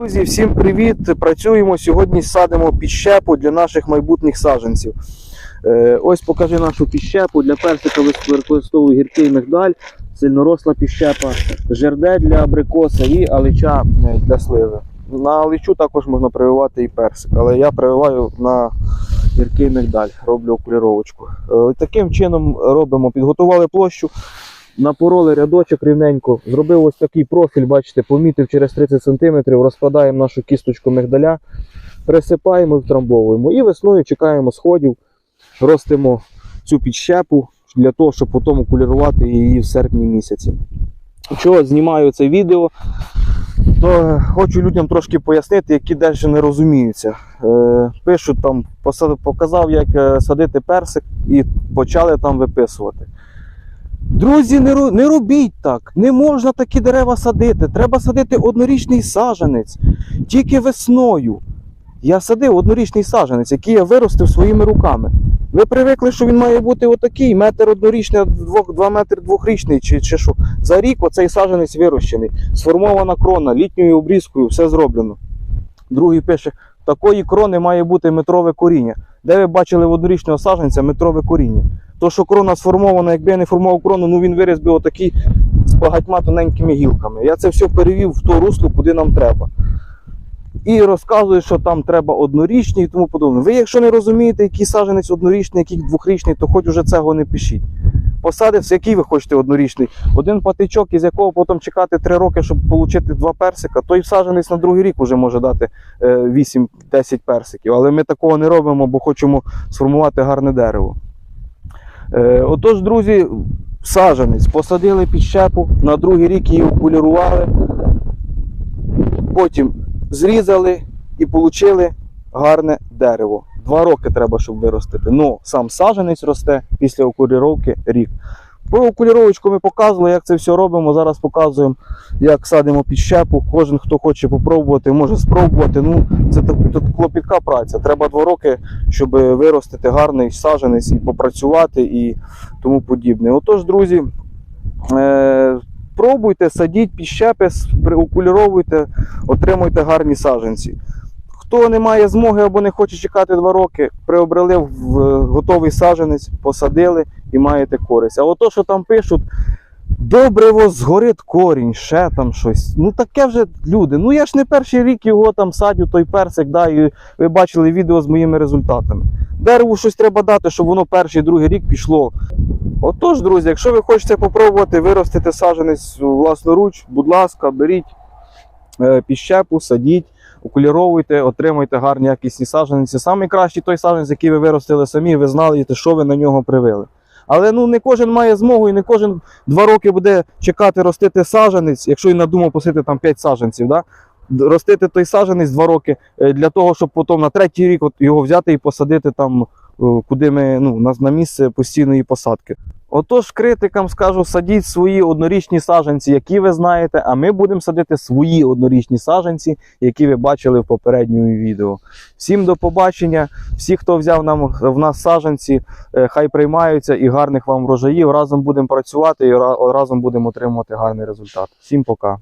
Друзі, всім привіт! Працюємо сьогодні, садимо підщепу для наших майбутніх саджанців. Е, ось покажи нашу підщепу. Для персика використовую гіркий мигдаль, сильноросла підщепа, жерде для абрикоса і алича е, для сливи. На аличу також можна прививати і персик, але я прививаю на гіркий мигдаль, роблю окуліровочку. Е, таким чином робимо, підготували площу. Напороли рядочок рівненько, зробив ось такий профіль, бачите, помітив через 30 см, розкладаємо нашу кісточку мигдаля, присипаємо і втрамбовуємо. І весною чекаємо сходів, ростимо цю підщепу для того, щоб потім окулірувати її в серпні місяці. Чого знімаю це відео, то хочу людям трошки пояснити, які дещо не розуміються. Е, пишуть там, показав, як е, садити персик, і почали там виписувати. Друзі, не, не робіть так. Не можна такі дерева садити. Треба садити однорічний саджанець тільки весною. Я садив однорічний саджанець, який я виростив своїми руками. Ви привикли, що він має бути отакий, метр однорічний, двох, два метри двохрічний, чи, чи що. За рік оцей саджанець вирощений. Сформована крона, літньою обрізкою, все зроблено. Другий пише: такої крони має бути метрове коріння. Де ви бачили в однорічного саджанця метрове коріння? То, що крона сформована, якби я не формував крону, ну він виріс би отакий з багатьма тоненькими гілками. Я це все перевів в то русло, куди нам треба. І розказую, що там треба однорічний і тому подобне. Ви, якщо не розумієте, який саджанець однорічний, який двохрічний, то хоч уже цього не пишіть. Посадився, який ви хочете однорічний. Один патичок, із якого потім чекати 3 роки, щоб отримати два персика, той саджанець на другий рік вже може дати е, 8-10 персиків. Але ми такого не робимо, бо хочемо сформувати гарне дерево. Е, Отож, друзі, саджанець посадили під щепу, на другий рік її окулірували, потім зрізали і отримали гарне дерево. Два роки треба, щоб виростити. Ну, сам саджанець росте після окуліровки рік. Окуліровочку ми показували, як це все робимо. Зараз показуємо, як садимо під щепу. Кожен, хто хоче попробувати, може спробувати. Ну, це клопітка праця. Треба два роки, щоб виростити гарний саджанець і попрацювати і тому подібне. Отож, друзі, е, пробуйте, садіть підщепи, с- при- окуліровуйте, отримуйте гарні саджанці. Хто не має змоги або не хоче чекати два роки, приобрели в готовий саджанець, посадили і маєте користь. А ото, що там пишуть, добриво згорить корінь, ще там щось. Ну таке вже люди. Ну я ж не перший рік його там садю, той персик, да, ви бачили відео з моїми результатами. Дереву щось треба дати, щоб воно перший, другий рік пішло. Отож, друзі, якщо ви хочете попробувати виростити саджанець власноруч, будь ласка, беріть е, піщепу, садіть, окуліровуйте, отримуйте гарні якісні саджанці. Найкращий той саджанець, який ви виростили самі, ви знали, що ви на нього привили. Але ну не кожен має змогу і не кожен два роки буде чекати ростити саджанець, якщо він надумав посити там 5 саджанців. Да? Ростити той саджанець два роки е, для того, щоб потім на третій рік його взяти і посадити там, е, куди ми ну, на місце постійної посадки. Отож, критикам скажу, садіть свої однорічні саджанці, які ви знаєте, а ми будемо садити свої однорічні саджанці, які ви бачили в попередньому відео. Всім до побачення. Всі, хто взяв нам в нас саджанці, е, хай приймаються і гарних вам врожаїв. Разом будемо працювати і разом будемо отримувати гарний результат. Всім пока.